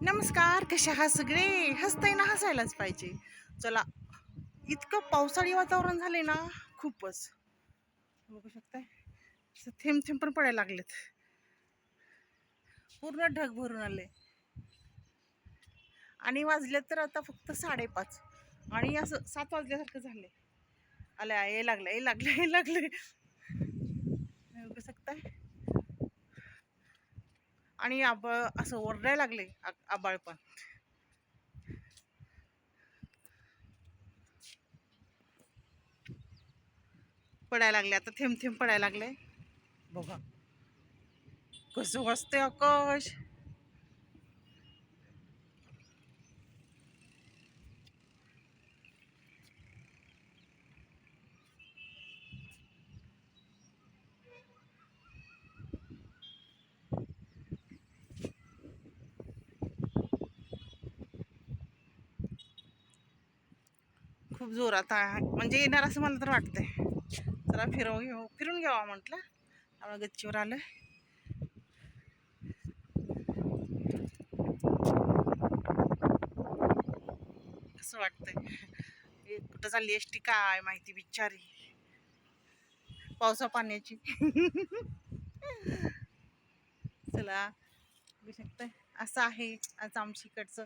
नमस्कार कशा आहात सगळे? हसताय ना हसायलाच पाहिजे. चला इतकं पावसाळी वातावरण झाले ना खूपच. बघू शकताय? थेंब थेंब पण पडायला लागलेत. पूर्ण ढग भरून आले. आणि वाजले तर आता फक्त साडेपाच. आणि असं सात वाजल्यासारखं झाले आलं ये लागलं ये लागलं ये लागलं बघू शकताय आणि आबळ असं ओरडायला लागले आ- आबाळ पण. पडायला लागले. आता थेंब थेंब पडायला लागले. बघा. कसं वाजते आकाश. खूप जोरात आहे म्हणजे येणार असं मला तर वाटतंय. जरा फिरव घेऊ. फिरून घ्यावा म्हटलं. आम्हाला गच्चीवर आलं असं वाटतंय. कुठं चालली एस टी काय माहिती बिचारी. पावसा पाण्याची. चला बघू असं आहे आज आमच्याकडचं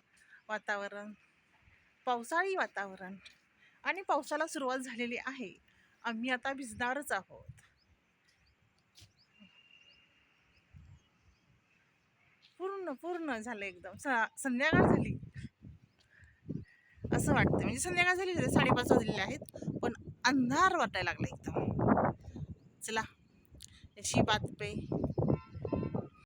वातावरण. पावसाळी वातावरण. आणि पावसाला सुरुवात झालेली आहे. आम्ही आता भिजणारच आहोत. पूर्ण पूर्ण झालं एकदम. स- संध्याकाळ झाली. असं वाटतं. म्हणजे संध्याकाळ झाली साडेपाच वाजलेले आहेत. पण अंधार वाटायला लागला एकदम. चला अशी बातमी.